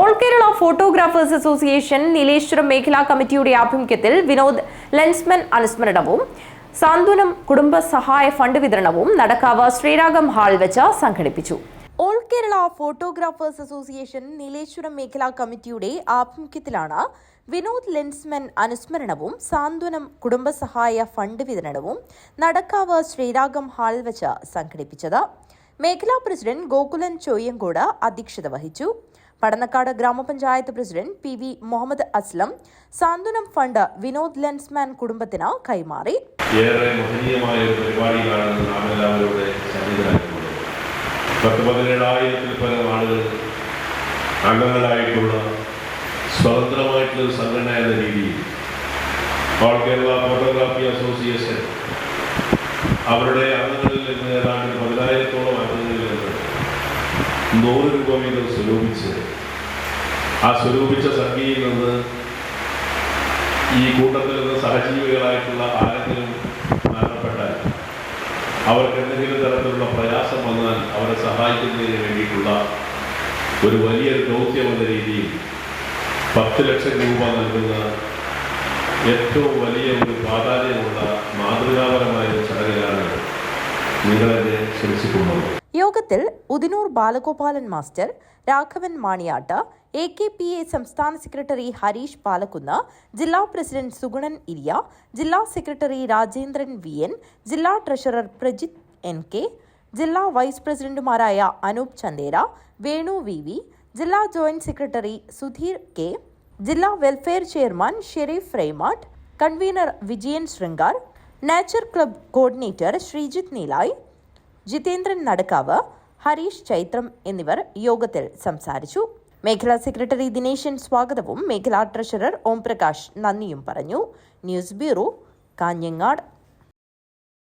All Kerala photographers association Nileshwaram മേഖലാ കമ്മിറ്റിയുടെ ആഭിമുഖ്യത്തിൽ വിനോദ് ലെൻസ്മൻ അനുസ്മരണവും സാന്ത്വനം കുടുംബ സഹായ ഫണ്ട് വിതരണവും നടക്കാവ് ശ്രീരാഗം ഹാൾ വെച്ച് സംഘടിപ്പിച്ചു. All Kerala photographers association Nileshwaram മേഖലാ കമ്മിറ്റിയുടെ ആഭിമുഖ്യത്തിലാണ് വിനോദ് ലെൻസ്മൻ അനുസ്മരണവും സാന്ത്വനം കുടുംബസഹായ ഫണ്ട് വിതരണവും നടക്കാവ് ശ്രീരാഗം ഹാൾ വെച്ച് സംഘടിപ്പിച്ചത്. മേഖലാ പ്രസിഡന്റ് ഗോകുലൻ ചോയ്യങ്കോട് അധ്യക്ഷത വഹിച്ചു. പടന്നക്കാട് ഗ്രാമപഞ്ചായത്ത് president P V Muhammad Aslam Santhwanam fund Vinod Lensman കുടുംബത്തിന് കൈമാറി. ഏറെ മഹനീയമായ ഒരു പരിപാടിയിലാണ് നാം എല്ലാവരുടെ ഇവിടെ സന്നിധരായിട്ടുള്ളത് പത്ത് പതിനേഴായിരത്തിൽ പരം അംഗങ്ങളായിട്ടുള്ള സ്വതന്ത്രമായിട്ടുള്ള ഒരു സംഘടന എന്ന രീതിയിൽ ഓൾ കേരള ഫോട്ടോഗ്രാഫി അസോസിയേഷൻ അവരുടെ അംഗങ്ങളിൽ നിന്ന് ഏതാണ്ട് പതിനായിരത്തോളം അംഗങ്ങളിൽ നിന്ന് നൂറ് രൂപ വീതം സ്വരൂപിച്ച് ആ സ്വരൂപിച്ച സംഖ്യയിൽ നിന്ന് ഈ കൂട്ടത്തിൽ നിന്ന് സഹജീവികളായിട്ടുള്ള ആരെങ്കിലും മരണപ്പെട്ടാൽ അവർക്ക് എന്തെങ്കിലും തരത്തിലുള്ള പ്രയാസം വന്നാൽ അവരെ സഹായിക്കുന്നതിന് വേണ്ടിയിട്ടുള്ള ഒരു വലിയൊരു ദൗത്യം എന്ന രീതിയിൽ പത്ത് ലക്ഷം രൂപ നൽകുന്ന ഏറ്റവും വലിയ ഒരു പ്രാധാന്യമുള്ള മാതൃകാപരമായ ചടങ്ങിലാണ് നിങ്ങളെന്നെ ക്ഷണിച്ചിട്ടുള്ളത്. യോഗത്തിൽ Udinoor Balagopalan master Raghavan Maniyatt A K P A സംസ്ഥാന സെക്രട്ടറി ഹരീഷ് പാലക്കുന്ന് ജില്ലാ പ്രസിഡന്റ് സുഗുണൻ ഇരിയ ജില്ലാ സെക്രട്ടറി രാജേന്ദ്രൻ വി എൻ ജില്ലാ ട്രഷറർ പ്രജിത് എൻ കെ ജില്ലാ വൈസ് പ്രസിഡന്റുമാരായ അനൂപ് ചന്ദേര വേണു വി വി ജില്ലാ ജോയിന്റ് സെക്രട്ടറി സുധീർ കെ ജില്ലാ welfare chairman Sharif Reymatt convenor Vijayan Sringar nature club coordinator Sreejith Neelai Jithendran Nadakkavu Harish Chaithram എന്നിവർ യോഗത്തിൽ സംസാരിച്ചു. മേഖലാ സെക്രട്ടറി ദിനേശൻ സ്വാഗതവും മേഖലാ ട്രഷറർ ഓംപ്രകാശ് നന്ദിയും പറഞ്ഞു. News bureau Kanhangad.